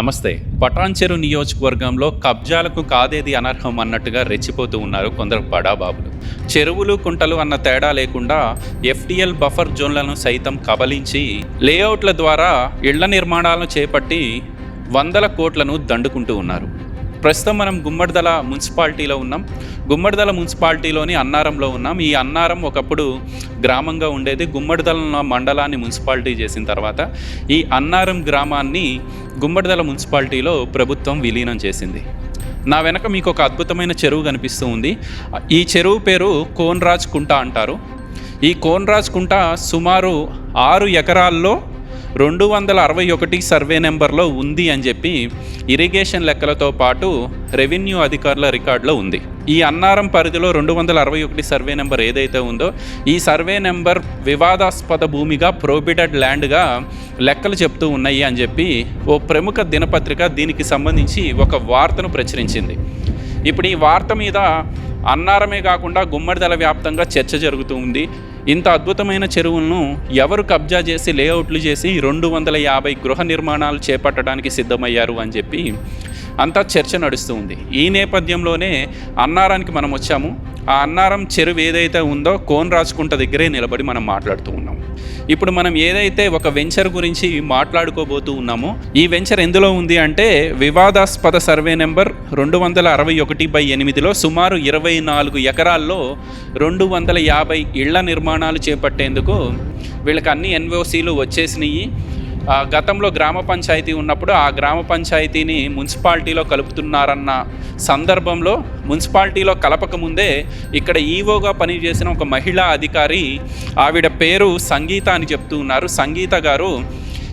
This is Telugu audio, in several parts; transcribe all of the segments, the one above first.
నమస్తే. పటాన్చెరు నియోజకవర్గంలో కబ్జాలకు కాదేది అనర్హం అన్నట్టుగా రెచ్చిపోతూ ఉన్నారు కొందరు బడాబాబులు చెరువులు కుంటలు అన్న తేడా లేకుండా ఎఫ్డిఎల్ బఫర్ జోన్లను సైతం కబలించి లేఅవుట్ల ద్వారా ఇళ్ళ నిర్మాణాలను చేపట్టి వందల కోట్లను దండుకుంటూ ఉన్నారు. ప్రస్తుతం మనం గుమ్మడిదల మున్సిపాలిటీలో ఉన్నాం. గుమ్మడిదల మున్సిపాలిటీలోని అన్నారంలో ఉన్నాం. ఈ అన్నారం ఒకప్పుడు గ్రామంగా ఉండేది. గుమ్మడిదల మండలాన్ని మున్సిపాలిటీ చేసిన తర్వాత ఈ అన్నారం గ్రామాన్ని గుమ్మడిదల మున్సిపాలిటీలో ప్రభుత్వం విలీనం చేసింది. నా వెనక మీకు ఒక అద్భుతమైన చెరువు కనిపిస్తూ ఉంది. ఈ చెరువు పేరు కోన్రాజ్ కుంట అంటారు. ఈ కోన్రాజ్ కుంట సుమారు ఆరు ఎకరాల్లో రెండు వందల అరవై ఒకటి సర్వే నెంబర్లో ఉంది అని చెప్పి ఇరిగేషన్ లెక్కలతో పాటు రెవెన్యూ అధికారుల రికార్డులో ఉంది. ఈ అన్నారం పరిధిలో రెండు వందల అరవై ఒకటి సర్వే నెంబర్ ఏదైతే ఉందో ఈ సర్వే నెంబర్ వివాదాస్పద భూమిగా ప్రోబిటెడ్ ల్యాండ్గా లెక్కలు చెప్తూ ఉన్నాయి అని చెప్పి ఓ ప్రముఖ దినపత్రిక దీనికి సంబంధించి ఒక వార్తను ప్రచురించింది. ఇప్పుడు ఈ వార్త మీద అన్నారమే కాకుండా గుమ్మడిదల వ్యాప్తంగా చర్చ జరుగుతూ ఉంది. ఇంత అద్భుతమైన చెరువులను ఎవరు కబ్జా చేసి లేఅవుట్లు చేసి రెండు వందల యాభై గృహ నిర్మాణాలు చేపట్టడానికి సిద్ధమయ్యారు అని చెప్పి అంతా చర్చ నడుస్తూ ఉంది. ఈ నేపథ్యంలోనే అన్నారానికి మనం వచ్చాము. ఆ అన్నారం చెరువు ఏదైతే ఉందో కోన్ రాజుకుంట దగ్గరే నిలబడి మనం మాట్లాడుతూ ఉన్నాం. ఇప్పుడు మనం ఏదైతే ఒక వెంచర్ గురించి మాట్లాడుకోబోతూ ఉన్నామో ఈ వెంచర్ ఎందులో ఉంది అంటే వివాదాస్పద సర్వే నెంబర్ రెండు వందల అరవై ఒకటి బై ఎనిమిదిలో సుమారు ఇరవై నాలుగు ఎకరాల్లో రెండు వందల యాభై ఇళ్ళ నిర్మాణాలు చేపట్టేందుకు వీళ్ళకి అన్ని ఎన్ఓసీలు వచ్చేసినాయి. గతంలో గ్రామ పంచాయతీ ఉన్నప్పుడు ఆ గ్రామ పంచాయతీని మున్సిపాలిటీలో కలుపుతున్నారన్న సందర్భంలో మున్సిపాలిటీలో కలపక ముందే ఇక్కడ ఈవోగా పనిచేసిన ఒక మహిళా అధికారి ఆవిడ పేరు సంగీత అని చెప్తూ ఉన్నారు. సంగీత గారు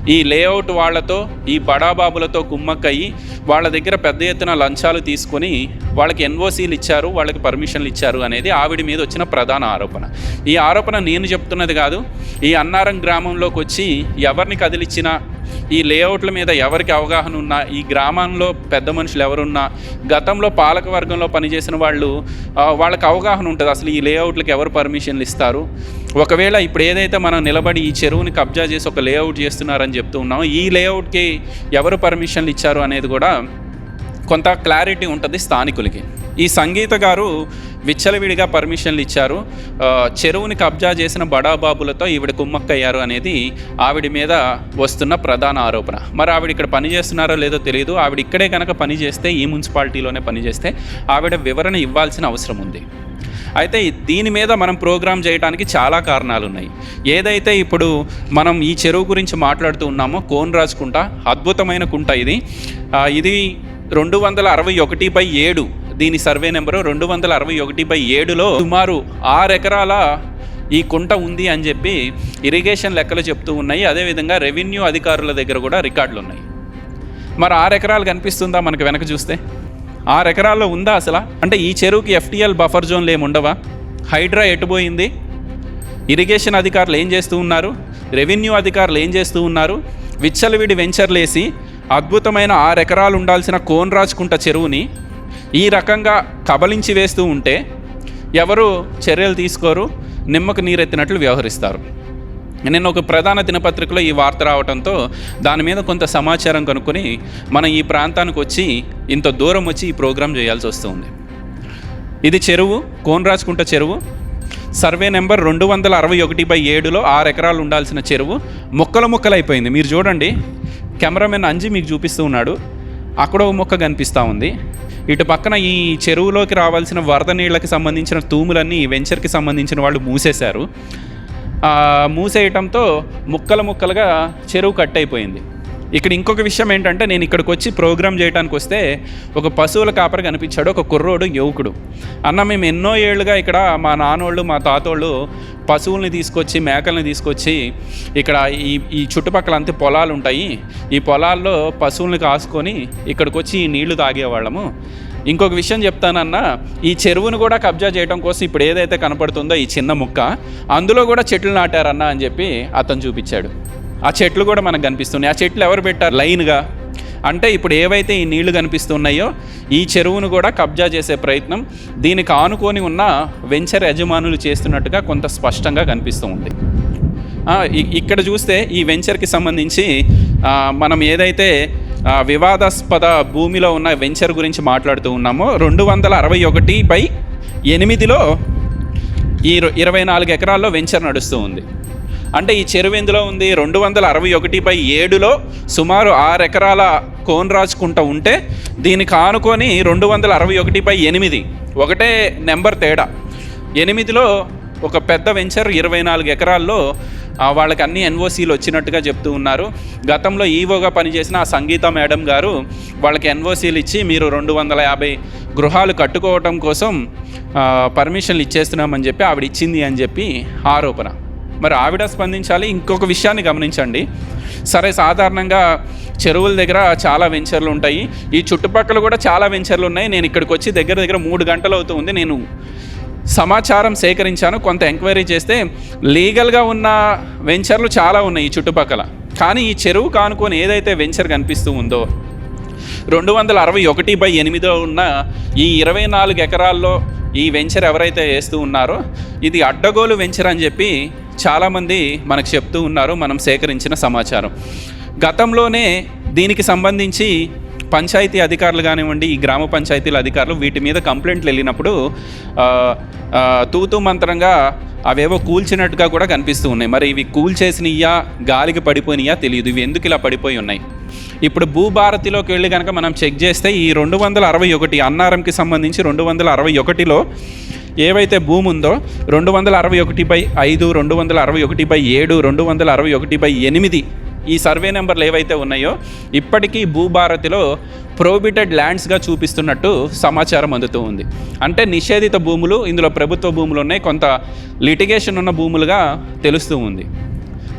ఈ లేఅవుట్ వాళ్ళతో ఈ బడాబాబులతో కుమ్మక్కయ్యి వాళ్ళ దగ్గర పెద్ద ఎత్తున లంచాలు తీసుకొని వాళ్ళకి ఎన్ఓసీలు ఇచ్చారు వాళ్ళకి పర్మిషన్లు ఇచ్చారు అనేది ఆవిడ మీద వచ్చిన ప్రధాన ఆరోపణ. ఈ ఆరోపణ నేను చెప్తున్నది కాదు ఈ అన్నారం గ్రామంలోకి వచ్చి ఎవరిని కదిలిచ్చినా ఈ లేఅవుట్ల మీద ఎవరికి అవగాహన ఉన్నా ఈ గ్రామంలో పెద్ద మనుషులు ఎవరున్నా గతంలో పాలక వర్గంలో పనిచేసిన వాళ్ళు వాళ్ళకి అవగాహన ఉంటుంది. అసలు ఈ లేఅవుట్లకు ఎవరు పర్మిషన్లు ఇస్తారు? ఒకవేళ ఇప్పుడు ఏదైతే మనం నిలబడి ఈ చెరువుని కబ్జా చేసి ఒక లేఅవుట్ చేస్తున్నారని చెప్తూ ఉన్నాం ఈ లేఅవుట్కి ఎవరు పర్మిషన్లు ఇచ్చారు అనేది కూడా కొంత క్లారిటీ ఉంటుంది స్థానికులకి. ఈ సంగీత గారు విచ్చలవిడిగా పర్మిషన్లు ఇచ్చారు. చెరువుని కబ్జా చేసిన బడాబాబులతో ఈవిడ కుమ్మక్కయ్యారు అనేది ఆవిడ మీద వస్తున్న ప్రధాన ఆరోపణ. మరి ఆవిడ ఇక్కడ పని చేస్తున్నారో లేదో తెలియదు ఆవిడ ఇక్కడే కనుక పని చేస్తే ఈ మున్సిపాలిటీలోనే పనిచేస్తే ఆవిడ వివరణ ఇవ్వాల్సిన అవసరం ఉంది. అయితే దీని మీద మనం ప్రోగ్రామ్ చేయడానికి చాలా కారణాలు ఉన్నాయి ఏదైతే ఇప్పుడు మనం ఈ చెరువు గురించి మాట్లాడుతూ ఉన్నామో కోన్రాజ్ కుంట అద్భుతమైన కుంట ఇది. ఇది రెండు వందల అరవై ఒకటి బై ఏడు. దీని సర్వే నెంబరు రెండు వందల అరవై ఒకటి బై ఏడులో సుమారు ఆరు ఎకరాల ఈ కుంట ఉంది అని చెప్పి ఇరిగేషన్ లెక్కలు చెప్తూ ఉన్నాయి. అదేవిధంగా రెవెన్యూ అధికారుల దగ్గర కూడా రికార్డులు ఉన్నాయి. మరి ఆరు ఎకరాలు కనిపిస్తుందా మనకు వెనక చూస్తే? ఆరు ఎకరాల్లో ఉందా అసలు? అంటే ఈ చెరువుకి ఎఫ్టిఎల్ బఫర్ జోన్లు ఏమి ఉండవా? హైడ్రా ఎటుపోయింది? ఇరిగేషన్ అధికారులు ఏం చేస్తూ ఉన్నారు? రెవెన్యూ అధికారులు ఏం చేస్తూ ఉన్నారు? విచ్చలవిడి వెంచర్లు వేసి అద్భుతమైన ఆరు ఎకరాలు ఉండాల్సిన కోన్రాజ్కుంట చెరువుని ఈ రకంగా కబలించి వేస్తూ ఉంటే ఎవరు చర్యలు తీసుకోరు నిమ్మకు నీరెత్తినట్లు వ్యవహరిస్తారు. నేను ఒక ప్రధాన దినపత్రికలో ఈ వార్త రావడంతో దాని మీద కొంత సమాచారం కనుక్కొని మనం ఈ ప్రాంతానికి వచ్చి ఇంత దూరం వచ్చి ఈ ప్రోగ్రాం చేయాల్సి వస్తుంది. ఇది చెరువు కోన్రాజ్కుంట చెరువు. సర్వే నెంబర్ రెండు వందల అరవై ఒకటి బై ఏడులో ఆరు ఎకరాలు ఉండాల్సిన చెరువు ముక్కలు ముక్కలైపోయింది. మీరు చూడండి కెమెరామెన్ అంజి మీకు చూపిస్తూ ఉన్నాడు. అక్కడ ఒక మొక్క కనిపిస్తూ ఉంది. ఇటు పక్కన ఈ చెరువులోకి రావాల్సిన వరద నీళ్ళకి సంబంధించిన తూములన్నీ వెంచర్కి సంబంధించిన వాళ్ళు మూసేశారు. మూసేయటంతో ముక్కలు ముక్కలుగా చెరువు కట్ అయిపోయింది ఇక్కడ ఇంకొక విషయం ఏంటంటే నేను ఇక్కడికి వచ్చి ప్రోగ్రామ్ చేయడానికి వస్తే ఒక పశువుల కాపరి కనిపించాడు ఒక కుర్రోడు యువకుడు. అన్న మేము ఎన్నో ఏళ్ళుగా ఇక్కడ మా నాన్నోళ్ళు మా తాతోళ్ళు పశువుల్ని తీసుకొచ్చి మేకల్ని తీసుకొచ్చి ఇక్కడ ఈ ఈ చుట్టుపక్కల అంతే పొలాలు ఉంటాయి. ఈ పొలాల్లో పశువుల్ని కాసుకొని ఇక్కడికి వచ్చి ఈ నీళ్ళు తాగేవాళ్ళము. ఇంకొక విషయం చెప్తానన్నా ఈ చెరువును కూడా కబ్జా చేయడం కోసం ఇప్పుడు ఏదైతే కనపడుతుందో ఈ చిన్న ముక్క అందులో కూడా చెట్లు నాటారన్న అని చెప్పి అతను చూపించాడు. ఆ చెట్లు కూడా మనకు కనిపిస్తున్నాయి. ఆ చెట్లు ఎవరు పెట్టారు? లైన్గా. అంటే ఇప్పుడు ఏవైతే ఈ నీళ్ళు కనిపిస్తున్నాయో ఈ చెరువును కూడా కబ్జా చేసే ప్రయత్నం దీనికి ఆనుకొని ఉన్న వెంచర్ యజమానులు చేస్తున్నట్టుగా కొంత స్పష్టంగా కనిపిస్తూ ఉంది. ఇక్కడ చూస్తే ఈ వెంచర్కి సంబంధించి మనం ఏదైతే వివాదాస్పద భూమిలో ఉన్న వెంచర్ గురించి మాట్లాడుతూ ఉన్నామో రెండు వందల అరవై ఒకటి బై ఎనిమిదిలో ఈ ఇరవై నాలుగు ఎకరాల్లో వెంచర్ నడుస్తూ ఉంది. అంటే ఈ చెరువు ఎందులో ఉంది? రెండు వందల అరవై ఒకటి బై ఏడులో సుమారు ఆరు ఎకరాల కోన్ రాజుకుంట ఉంటే దీనికి ఆనుకొని రెండు వందల అరవై ఒకటి బై ఎనిమిది. ఒకటే నెంబర్ తేడా. ఎనిమిదిలో ఒక పెద్ద వెంచర్ ఇరవై నాలుగు ఎకరాల్లో వాళ్ళకి అన్ని ఎన్ఓసీలు వచ్చినట్టుగా చెప్తూ ఉన్నారు. గతంలో ఈవోగా పనిచేసిన ఆ సంగీత మేడం గారు వాళ్ళకి ఎన్ఓసీలు ఇచ్చి మీరు రెండు వందల యాభై గృహాలు కట్టుకోవటం కోసం పర్మిషన్లు ఇచ్చేస్తున్నామని చెప్పి ఆవిడ ఇచ్చింది అని చెప్పి ఆరోపణ. మరి ఆవిడ స్పందించాలి ఇంకొక విషయాన్ని గమనించండి. సరే సాధారణంగా చెరువుల దగ్గర చాలా వెంచర్లు ఉంటాయి. ఈ చుట్టుపక్కల కూడా చాలా వెంచర్లు ఉన్నాయి. నేను ఇక్కడికి వచ్చి దగ్గర దగ్గర మూడు గంటలు అవుతుంది. నేను సమాచారం సేకరించాను. కొంత ఎంక్వైరీ చేస్తే లీగల్గా ఉన్న వెంచర్లు చాలా ఉన్నాయి ఈ చుట్టుపక్కల. కానీ ఈ చెరువు కానుకొని ఏదైతే వెంచర్ కనిపిస్తూ ఉందో రెండు వందల అరవై ఒకటి బై ఎనిమిదిలో ఉన్న ఈ ఇరవై నాలుగు ఎకరాల్లో ఈ వెంచర్ ఎవరైతే వేస్తూ ఉన్నారో ఇది అడ్డగోలు వెంచర్ అని చెప్పి చాలామంది మనకు చెప్తూ ఉన్నారు మనం సేకరించిన సమాచారం. గతంలోనే దీనికి సంబంధించి పంచాయతీ అధికారులు కానివ్వండి ఈ గ్రామ పంచాయతీల అధికారులు వీటి మీద కంప్లైంట్లు వెళ్ళినప్పుడు తూతూ మంత్రంగా అవేవో కూల్చినట్టుగా కూడా కనిపిస్తూ ఉన్నాయి. మరి ఇవి కూల్చేసినయ్యా గాలికి పడిపోయినాయా తెలియదు. ఇవి ఎందుకు ఇలా పడిపోయి ఉన్నాయి? ఇప్పుడు భూభారతిలోకి వెళ్ళి కనుక మనం చెక్ చేస్తే ఈ రెండు వందల అరవై ఒకటి అన్నారంకి సంబంధించి రెండు వందల అరవై ఒకటిలో ఏవైతే భూమి ఉందో రెండు వందల అరవై ఒకటి బై ఐదు రెండు వందల అరవై ఒకటి బై ఏడు రెండు వందల అరవై ఒకటి బై ఎనిమిది ఈ సర్వే నెంబర్లు ఏవైతే ఉన్నాయో ఇప్పటికీ భూభారతిలో ప్రోబిటెడ్ ల్యాండ్స్గా చూపిస్తున్నట్టు సమాచారం అందుతూ ఉంది. అంటే నిషేధిత భూములు ఇందులో ప్రభుత్వ భూములు ఉన్నాయి కొంత లిటిగేషన్ ఉన్న భూములుగా తెలుస్తూ ఉంది.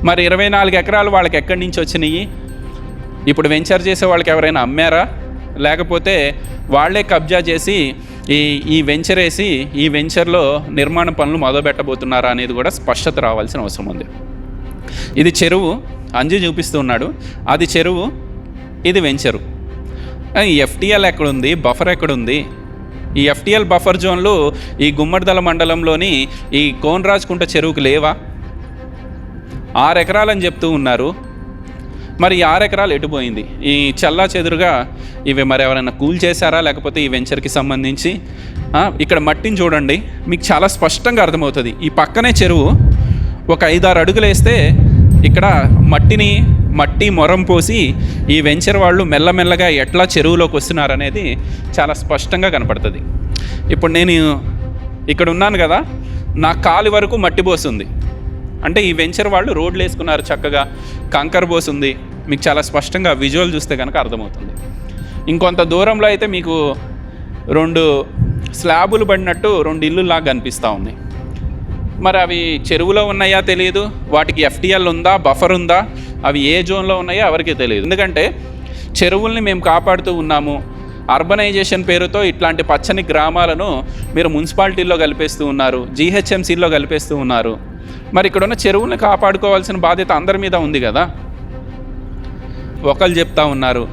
మరి ఇరవై నాలుగు ఎకరాలు వాళ్ళకి ఎక్కడి నుంచి వచ్చినాయి? ఇప్పుడు వెంచర్ చేసే వాళ్ళకి ఎవరైనా అమ్మారా? లేకపోతే వాళ్ళే కబ్జా చేసి ఈ ఈ వెంచర్ వేసి ఈ వెంచర్లో నిర్మాణ పనులు మొదలుపెట్టబోతున్నారా అనేది కూడా స్పష్టత రావాల్సిన అవసరం ఉంది. ఇది చెరువు అంజు చూపిస్తూ ఉన్నాడు. అది చెరువు ఇది వెంచరు. ఎఫ్టీఎల్ ఎక్కడుంది? బఫర్ ఎక్కడుంది? ఈ ఎఫ్టీఎల్ బఫర్ జోన్లు ఈ గుమ్మడిదల మండలంలోని ఈ కోనరాజ్కుంట చెరువుకు లేవా? ఆరు ఎకరాలని చెప్తూ ఉన్నారు. మరి ఈ ఆరు ఎకరాలు ఎటుపోయింది ఈ చల్లా చెదురుగా ఇవి మరి ఎవరైనా కూల్ చేశారా? లేకపోతే ఈ వెంచర్కి సంబంధించి ఇక్కడ మట్టిని చూడండి. మీకు చాలా స్పష్టంగా అర్థమవుతుంది. ఈ పక్కనే చెరువు ఒక ఐదారు అడుగులు వేస్తే ఇక్కడ మట్టిని మట్టి మొరం పోసి ఈ వెంచర్ వాళ్ళు మెల్లమెల్లగా ఎట్లా చెరువులోకి వస్తున్నారనేది చాలా స్పష్టంగా కనపడుతుంది. ఇప్పుడు నేను ఇక్కడ ఉన్నాను కదా నా కాలి వరకు మట్టి పోస్తుంది. అంటే ఈ వెంచర్ వాళ్ళు రోడ్లు వేసుకున్నారు చక్కగా. కంకర్ బోస్ ఉంది. మీకు చాలా స్పష్టంగా విజువల్ చూస్తే కనుక అర్థమవుతుంది. ఇంకొంత దూరంలో అయితే మీకు రెండు స్లాబులు పడినట్టు రెండు ఇల్లు లాగా కనిపిస్తూ ఉంది. మరి అవి చెరువులో ఉన్నాయా తెలియదు. వాటికి ఎఫ్టీఎల్ ఉందా? బఫర్ ఉందా? అవి ఏ జోన్లో ఉన్నాయో ఎవరికీ తెలియదు. ఎందుకంటే చెరువుల్ని మేము కాపాడుతూ ఉన్నాము. అర్బనైజేషన్ పేరుతో ఇట్లాంటి పచ్చని గ్రామాలను మీరు మున్సిపాలిటీల్లో కలిపేస్తూ ఉన్నారు. జీహెచ్ఎంసీల్లో కలిపేస్తూ ఉన్నారు. మరి ఇక్కడ ఉన్న కాపాడుకోవాల్సిన బాధ్యత అందరి మీద ఉంది కదా. ఒకళ్ళు చెప్తా ఉన్నారు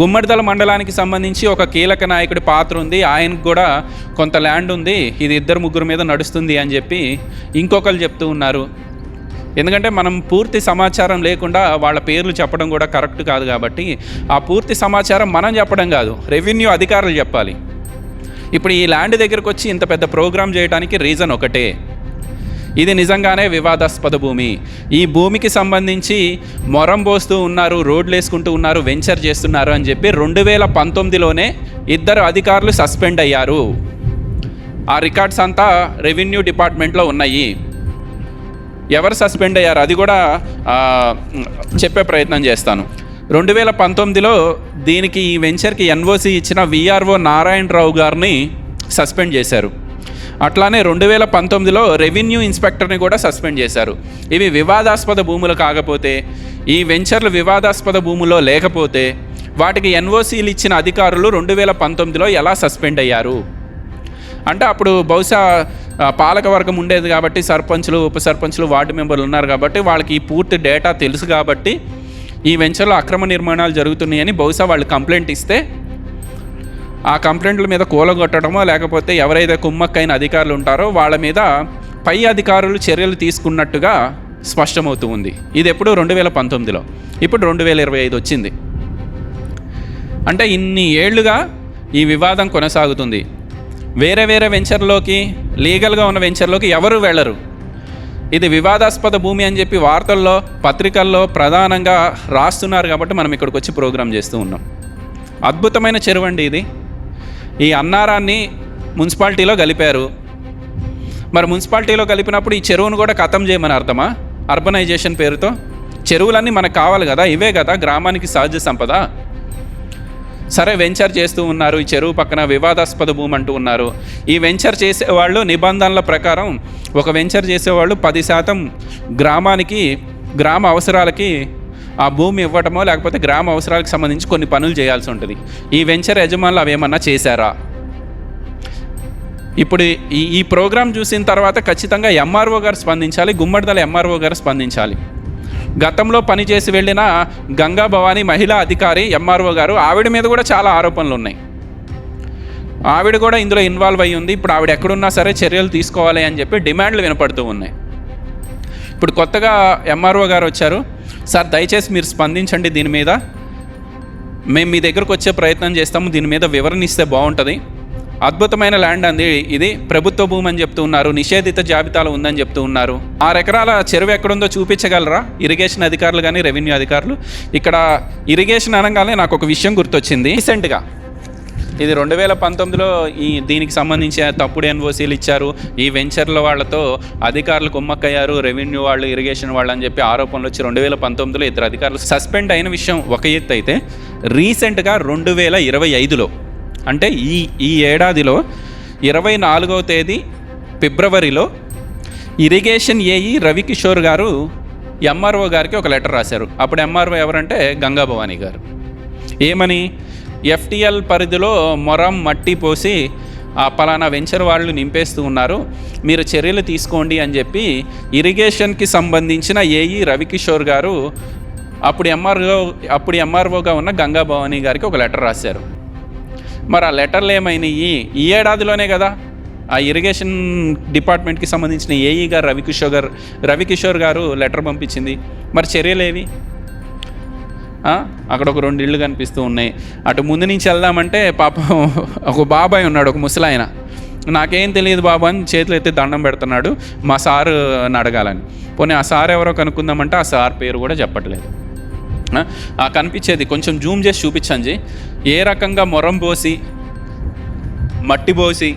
గుమ్మడిదల మండలానికి సంబంధించి ఒక కీలక నాయకుడి పాత్ర ఉంది ఆయనకు కూడా కొంత ల్యాండ్ ఉంది ఇది ఇద్దరు ముగ్గురు మీద నడుస్తుంది అని చెప్పి ఇంకొకరు చెప్తూ ఉన్నారు. ఎందుకంటే మనం పూర్తి సమాచారం లేకుండా వాళ్ళ పేర్లు చెప్పడం కూడా కరెక్ట్ కాదు కాబట్టి ఆ పూర్తి సమాచారం మనం చెప్పడం కాదు రెవెన్యూ అధికారులు చెప్పాలి. ఇప్పుడు ఈ ల్యాండ్ దగ్గరకు వచ్చి ఇంత పెద్ద ప్రోగ్రామ్ చేయడానికి రీజన్ ఒకటే. ఇది నిజంగానే వివాదాస్పద భూమి. ఈ భూమికి సంబంధించి మొరం పోస్తూ ఉన్నారు రోడ్లు వేసుకుంటూ ఉన్నారు వెంచర్ చేస్తున్నారు అని చెప్పి రెండు వేల పంతొమ్మిదిలోనే ఇద్దరు అధికారులు సస్పెండ్ అయ్యారు. ఆ రికార్డ్స్ అంతా రెవెన్యూ డిపార్ట్మెంట్లో ఉన్నాయి. ఎవరు సస్పెండ్ అయ్యారు? అది కూడా చెప్పే ప్రయత్నం చేస్తాను. రెండు వేల పంతొమ్మిదిలో దీనికి ఈ వెంచర్కి ఎన్ఓసి ఇచ్చిన విఆర్ఓ నారాయణరావు గారిని సస్పెండ్ చేశారు. అట్లానే రెండు వేల పంతొమ్మిదిలో రెవెన్యూ ఇన్స్పెక్టర్ని కూడా సస్పెండ్ చేశారు. ఇవి వివాదాస్పద భూములు కాకపోతే ఈ వెంచర్లు వివాదాస్పద భూములో లేకపోతే వాటికి ఎన్ఓసీలు ఇచ్చిన అధికారులు రెండు వేల పంతొమ్మిదిలో ఎలా సస్పెండ్ అయ్యారు? అంటే అప్పుడు బహుశా పాలక పాలకవర్గం ఉండేది కాబట్టి సర్పంచ్లు ఉప సర్పంచ్లు వార్డు మెంబర్లు ఉన్నారు కాబట్టి వాళ్ళకి ఈ పూర్తి డేటా తెలుసు కాబట్టి ఈ వెంచర్లో అక్రమ నిర్మాణాలు జరుగుతున్నాయని బహుశా వాళ్ళు కంప్లైంట్ ఇస్తే ఆ కంప్లైంట్ల మీద కూలగొట్టడమో లేకపోతే ఎవరైతే కుమ్మక్కైన అధికారులు ఉంటారో వాళ్ళ మీద పై అధికారులు చర్యలు తీసుకున్నట్టుగా స్పష్టమవుతూ ఉంది. ఇది ఎప్పుడు రెండు వేల పంతొమ్మిదిలో. ఇప్పుడు రెండు వేల ఇరవై ఐదు వచ్చింది. అంటే ఇన్ని ఏళ్ళుగా ఈ వివాదం కొనసాగుతుంది. వేరే వేరే వెంచర్లోకి లీగల్గా ఉన్న వెంచర్లోకి ఎవరు వెళ్ళరు. ఇది వివాదాస్పద భూమి అని చెప్పి వార్తల్లో పత్రికల్లో ప్రధానంగా రాస్తున్నారు కాబట్టి మనం ఇక్కడికి వచ్చి ప్రోగ్రాం చేస్తూ ఉన్నాం. అద్భుతమైన చెరువు అండి ఇది. ఈ అన్నారాన్ని మున్సిపాలిటీలో కలిపారు. మరి మున్సిపాలిటీలో కలిపినప్పుడు ఈ చెరువును కూడా ఖతం చేయమని అర్థమా? అర్బనైజేషన్ పేరుతో? చెరువులన్నీ మనకు కావాలి కదా ఇవే కదా గ్రామానికి సహజ సంపద? సరే వెంచర్ చేస్తూ ఉన్నారు ఈ చెరువు పక్కన వివాదాస్పద భూమి అంటూ ఉన్నారు. ఈ వెంచర్ చేసేవాళ్ళు నిబంధనల ప్రకారం ఒక వెంచర్ చేసేవాళ్ళు పది శాతం గ్రామానికి గ్రామ అవసరాలకి ఆ భూమి ఇవ్వటమో లేకపోతే గ్రామ అవసరాలకు సంబంధించి కొన్ని పనులు చేయాల్సి ఉంటుంది. ఈ వెంచర్ యజమానులు అవేమన్నా చేశారా? ఇప్పుడు ఈ ఈ ప్రోగ్రాం చూసిన తర్వాత ఖచ్చితంగా ఎంఆర్ఓ గారు స్పందించాలి గుమ్మడిదల ఎంఆర్ఓ గారు స్పందించాలి. గతంలో పనిచేసి వెళ్ళిన గంగా భవానీ మహిళా అధికారి ఎంఆర్ఓ గారు ఆవిడ మీద కూడా చాలా ఆరోపణలు ఉన్నాయి. ఆవిడ కూడా ఇందులో ఇన్వాల్వ్ అయ్యి ఉంది. ఇప్పుడు ఆవిడ ఎక్కడున్నా సరే చర్యలు తీసుకోవాలి అని చెప్పి డిమాండ్లు వినపడుతూ ఉన్నాయి. ఇప్పుడు కొత్తగా ఎంఆర్ఓ గారు వచ్చారు. సార్ దయచేసి మీరు స్పందించండి దీని మీద. మేము మీ దగ్గరకు వచ్చే ప్రయత్నం చేస్తాము దీని మీద వివరణ ఇస్తే బాగుంటుంది. అద్భుతమైన ల్యాండ్ అంది ఇది. ప్రభుత్వ భూమి అని చెప్తూ ఉన్నారు నిషేధిత జాబితాలో ఉందని చెప్తూ ఉన్నారు. ఆరు ఎకరాల చెరువు ఎక్కడుందో చూపించగలరా? ఇరిగేషన్ అధికారులు కానీ రెవెన్యూ అధికారులు. ఇక్కడ ఇరిగేషన్ అనగానే నాకు ఒక విషయం గుర్తొచ్చింది. రీసెంట్గా ఇది రెండు వేల పంతొమ్మిదిలో ఈ దీనికి సంబంధించి తప్పుడు ఎన్ఓసీలు ఇచ్చారు. ఈ వెంచర్ల వాళ్ళతో అధికారులు కుమ్మక్కయ్యారు రెవెన్యూ వాళ్ళు ఇరిగేషన్ వాళ్ళు అని చెప్పి ఆరోపణలు వచ్చి రెండు వేల పంతొమ్మిదిలో ఇద్దరు అధికారులు సస్పెండ్ అయిన విషయం ఒక ఎత్తు అయితే రీసెంట్గా రెండు వేల ఇరవై ఐదులో అంటే ఈ ఈ ఏడాదిలో ఇరవై నాలుగవ తేదీ ఫిబ్రవరిలో ఇరిగేషన్ ఏఈ రవికిషోర్ గారు ఎంఆర్ఓ గారికి ఒక లెటర్ రాశారు. అప్పుడు ఎంఆర్ఓ ఎవరంటే గంగాభవానీ గారు. ఏమని? ఎఫ్టిఎల్ పరిధిలో మొరం మట్టి పోసి ఆ పలానా వెంచర్ వాళ్ళు నింపేస్తూ ఉన్నారు. మీరు చర్యలు తీసుకోండి అని చెప్పి ఇరిగేషన్కి సంబంధించిన ఏఈ రవికిషోర్ గారు అప్పుడు ఎంఆర్ఓ అప్పుడు ఎంఆర్ఓగా ఉన్న గంగా భవానీ గారికి ఒక లెటర్ రాశారు. మరి ఆ లెటర్లు ఏమైనాయి? ఈ ఏడాదిలోనే కదా ఆ ఇరిగేషన్ డిపార్ట్మెంట్కి సంబంధించిన ఏఈ గారు రవికిషోర్ గారు రవికిషోర్ గారు లెటర్ పంపించింది. మరి చర్యలేవి? అక్కడ ఒక రెండు ఇళ్ళు కనిపిస్తూ ఉన్నాయి. అటు ముందు నుంచి వెళ్దామంటే పాపం ఒక బాబాయ్ ఉన్నాడు ఒక ముసలాయన. నాకేం తెలియదు బాబు అని చేతులు అయితే దండం పెడుతున్నాడు మా సారు అని అడగాలని. పోనీ ఆ సార్ ఎవరో కనుక్కుందామంటే ఆ సార్ పేరు కూడా చెప్పట్లేదు. ఆ? కనిపించేది కొంచెం జూమ్ చేసి చూపించండి ఏ రకంగా మొరం పోసి మట్టి పోసి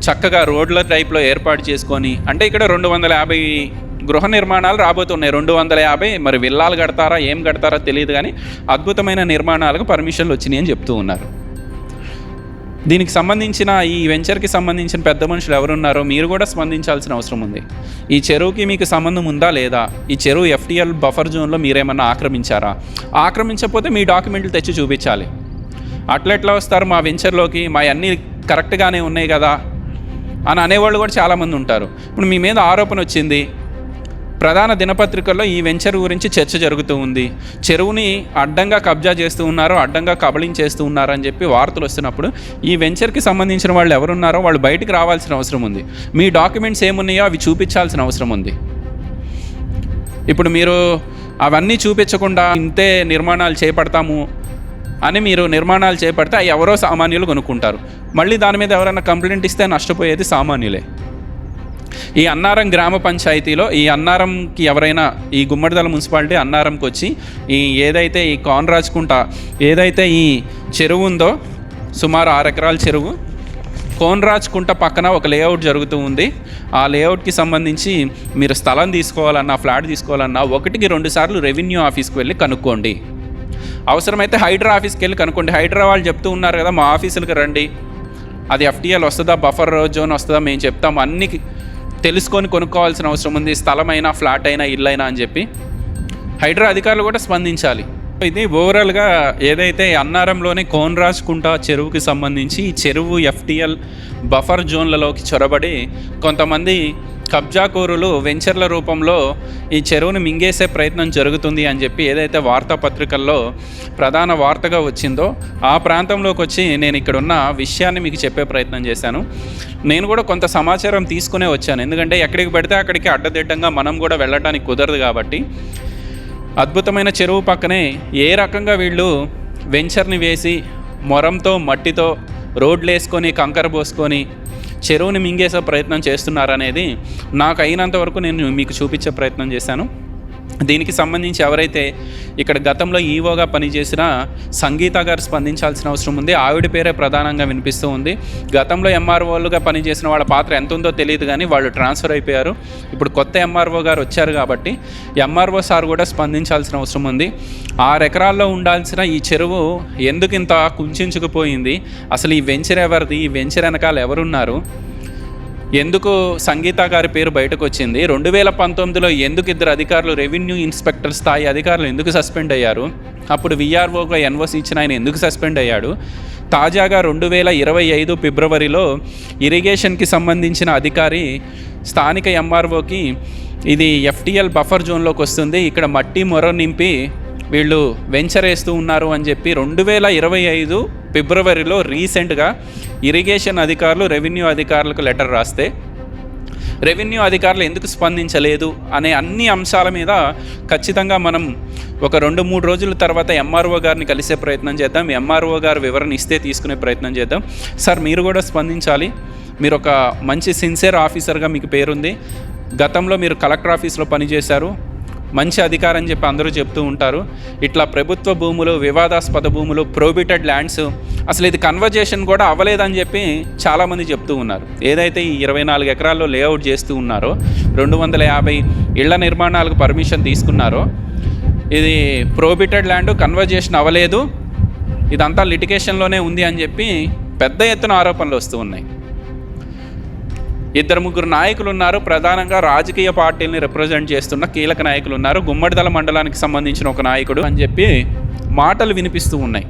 చక్కగా రోడ్ల టైప్లో ఏర్పాటు చేసుకొని అంటే ఇక్కడ రెండు వందల యాభై గృహ నిర్మాణాలు రాబోతున్నాయి. రెండు వందల యాభై మరి విల్లాలు కడతారా ఏం కడతారా తెలియదు కానీ అద్భుతమైన నిర్మాణాలకు పర్మిషన్లు వచ్చినాయి అని చెప్తూ ఉన్నారు. దీనికి సంబంధించిన ఈ వెంచర్కి సంబంధించిన పెద్ద మనుషులు ఎవరున్నారో మీరు కూడా స్పందించాల్సిన అవసరం ఉంది. ఈ చెరువుకి మీకు సంబంధం ఉందా లేదా? ఈ చెరువు ఎఫ్టీఎల్ బఫర్ జోన్లో మీరేమన్నా ఆక్రమించారా? ఆక్రమించకపోతే మీ డాక్యుమెంట్లు తెచ్చి చూపించాలి. అట్లా ఎట్లా వస్తారు మా వెంచర్లోకి? మా అన్నీ కరెక్ట్గానే ఉన్నాయి కదా? అని అనేవాళ్ళు కూడా చాలామంది ఉంటారు. ఇప్పుడు మీ మీద ఆరోపణ వచ్చింది. ప్రధాన దినపత్రికల్లో ఈ వెంచర్ గురించి చర్చ జరుగుతూ ఉంది. చెరువుని అడ్డంగా కబ్జా చేస్తూ ఉన్నారు అడ్డంగా కబళించేస్తూ ఉన్నారు అని చెప్పి వార్తలు వస్తున్నప్పుడు ఈ వెంచర్కి సంబంధించిన వాళ్ళు ఎవరున్నారో వాళ్ళు బయటికి రావాల్సిన అవసరం ఉంది. మీ డాక్యుమెంట్స్ ఏమున్నాయో అవి చూపించాల్సిన అవసరం ఉంది. ఇప్పుడు మీరు అవన్నీ చూపించకుండా ఇంతే నిర్మాణాలు చేపడతాము అని మీరు నిర్మాణాలు చేపడితే అవి ఎవరో సామాన్యులు కొనుక్కుంటారు. మళ్ళీ దాని మీద ఎవరైనా కంప్లైంట్ ఇస్తే నష్టపోయేది సామాన్యులే. ఈ అన్నారం గ్రామ పంచాయతీలో ఈ అన్నారంకి ఎవరైనా ఈ గుమ్మడిదల మున్సిపాలిటీ అన్నారంకి వచ్చి ఈ ఏదైతే ఈ కోనరాజుకుంట ఏదైతే ఈ చెరువు ఉందో సుమారు ఆరు ఎకరాల చెరువు కోనరాజ్కుంట పక్కన ఒక లేఅవుట్ జరుగుతూ ఉంది. ఆ లేఅవుట్కి సంబంధించి మీరు స్థలం తీసుకోవాలన్నా ఫ్లాట్ తీసుకోవాలన్నా ఒకటికి రెండు సార్లు రెవెన్యూ ఆఫీస్కి వెళ్ళి కనుక్కోండి. అవసరమైతే హైడ్రా ఆఫీస్కి వెళ్ళి కనుక్కోండి. హైడ్రా వాళ్ళు చెప్తూ ఉన్నారు కదా మా ఆఫీసులకు రండి. అది ఎఫ్టీఎల్ వస్తుందా బఫర్ జోన్ వస్తుందా మేము చెప్తాం. అన్ని తెలుసుకొని కొనుక్కోవాల్సిన అవసరం ఉంది. స్థలమైనా ఫ్లాట్ అయినా ఇల్లు అయినా అని చెప్పి హైడ్రా అధికారులు కూడా స్పందించాలి. ఇది ఓవరాల్గా ఏదైతే అన్నారంలోని కోన్రాజ్కుంట చెరువుకి సంబంధించి ఈ చెరువు ఎఫ్టిఎల్ బఫర్ జోన్లలోకి చొరబడి కొంతమంది కబ్జాకోరులు వెంచర్ల రూపంలో ఈ చెరువును మింగేసే ప్రయత్నం జరుగుతుంది అని చెప్పి ఏదైతే వార్తాపత్రికల్లో ప్రధాన వార్తగా వచ్చిందో ఆ ప్రాంతంలోకి వచ్చి నేను ఇక్కడ ఉన్న విషయాన్ని మీకు చెప్పే ప్రయత్నం చేశాను. నేను కూడా కొంత సమాచారం తీసుకునే వచ్చాను. ఎందుకంటే ఎక్కడికి పెడితే అక్కడికి అడ్డదిడ్డంగా మనం కూడా వెళ్ళడానికి కుదరదు కాబట్టి. అద్భుతమైన చెరువు పక్కనే ఏ రకంగా వీళ్ళు వెంచర్ని వేసి మొరంతో మట్టితో రోడ్లు వేసుకొని కంకర పోసుకొని చెరువుని మింగేసే ప్రయత్నం చేస్తున్నారనేది నాకు అయినంత వరకు నేను మీకు చూపించే ప్రయత్నం చేశాను. దీనికి సంబంధించి ఎవరైతే ఇక్కడ గతంలో ఈవోగా పనిచేసిన సంగీత గారు స్పందించాల్సిన అవసరం ఉంది. ఆవిడ పేరే ప్రధానంగా వినిపిస్తూ ఉంది. గతంలో ఎంఆర్ఓలుగా పనిచేసిన వాళ్ళ పాత్ర ఎంత ఉందో తెలియదు కానీ వాళ్ళు ట్రాన్స్ఫర్ అయిపోయారు. ఇప్పుడు కొత్త ఎంఆర్ఓ గారు వచ్చారు కాబట్టి ఎంఆర్ఓ సార్ కూడా స్పందించాల్సిన అవసరం ఉంది. ఆరు ఎకరాల్లో ఉండాల్సిన ఈ చెరువు ఎందుకు ఇంత కుంచుకుపోయింది అసలు ఈ వెంచర్ ఎవరిది? ఈ వెంచర్ వెనకాల ఎవరున్నారు? ఎందుకు సంగీత గారి పేరు బయటకు వచ్చింది రెండు వేల పంతొమ్మిదిలో ఎందుకు ఇద్దరు అధికారులు రెవెన్యూ ఇన్స్పెక్టర్ స్థాయి అధికారులు ఎందుకు సస్పెండ్ అయ్యారు? అప్పుడు విఆర్ఓగా ఎన్ఓసి ఇచ్చిన ఆయన ఎందుకు సస్పెండ్ అయ్యాడు? తాజాగా రెండు వేల ఇరవై ఐదు ఫిబ్రవరిలో ఇరిగేషన్కి సంబంధించిన అధికారి స్థానిక ఎంఆర్ఓకి ఇది ఎఫ్టిఎల్ బఫర్ జోన్లోకి వస్తుంది ఇక్కడ మట్టి మొర నింపి వీళ్ళు వెంచర్ వేస్తూ ఉన్నారు అని చెప్పి రెండు వేల ఇరవై ఐదు ఫిబ్రవరిలో రీసెంట్గా ఇరిగేషన్ అధికారులు రెవెన్యూ అధికారులకు లెటర్ రాస్తే రెవెన్యూ అధికారులు ఎందుకు స్పందించలేదు అనే అన్ని అంశాల మీద ఖచ్చితంగా మనం ఒక రెండు మూడు రోజుల తర్వాత ఎంఆర్ఓ గారిని కలిసే ప్రయత్నం చేద్దాం. ఎంఆర్ఓ గారు వివరణ ఇస్తే తీసుకునే ప్రయత్నం చేద్దాం. సార్ మీరు కూడా స్పందించాలి. మీరు ఒక మంచి సిన్సియర్ ఆఫీసర్గా మీకు పేరుంది. గతంలో మీరు కలెక్టర్ ఆఫీస్లో పనిచేశారు. మంచి అధికారం చెప్పి అందరూ చెప్తూ ఉంటారు. ఇట్లా ప్రభుత్వ భూములు వివాదాస్పద భూములు ప్రోబిటెడ్ ల్యాండ్స్ అసలు ఇది కన్వర్జేషన్ కూడా అవ్వలేదని చెప్పి చాలామంది చెప్తూ ఉన్నారు. ఏదైతే ఈ ఇరవై నాలుగు ఎకరాల్లో లేఅవుట్ చేస్తూ ఉన్నారో రెండు వందల యాభై ఇళ్ళ నిర్మాణాలకు పర్మిషన్ తీసుకున్నారో ఇది ప్రోబిటెడ్ ల్యాండ్ కన్వర్జేషన్ అవ్వలేదు. ఇదంతా లిటికేషన్లోనే ఉంది అని చెప్పి పెద్ద ఎత్తున ఆరోపణలు వస్తూ ఉన్నాయి. ఇద్దరు ముగ్గురు నాయకులు ఉన్నారు. ప్రధానంగా రాజకీయ పార్టీల్ని రిప్రజెంట్ చేస్తున్న కీలక నాయకులు ఉన్నారు. గుమ్మడిదల మండలానికి సంబంధించిన ఒక నాయకుడు అని చెప్పి మాటలు వినిపిస్తూ ఉన్నాయి.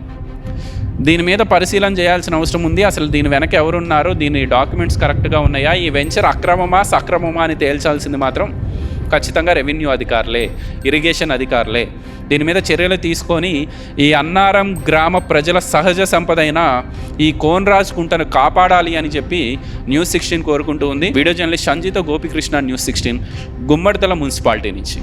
దీని మీద పరిశీలన చేయాల్సిన అవసరం ఉంది. అసలు దీని వెనక ఎవరున్నారు? దీని డాక్యుమెంట్స్ కరెక్ట్గా ఉన్నాయా? ఈ వెంచర్ అక్రమమా సక్రమమా అని తేల్చాల్సింది మాత్రం ఖచ్చితంగా రెవెన్యూ అధికారులే ఇరిగేషన్ అధికారులే. దీని మీద చర్యలు తీసుకొని ఈ అన్నారం గ్రామ ప్రజల సహజ సంపదైన ఈ కోన్రాజ్ కుంటను కాపాడాలి అని చెప్పి న్యూస్ సిక్స్టీన్ కోరుకుంటూ ఉంది. Video journalist Sanjeetha Gopikrishna news sixteen Gummadithala municipality నుంచి.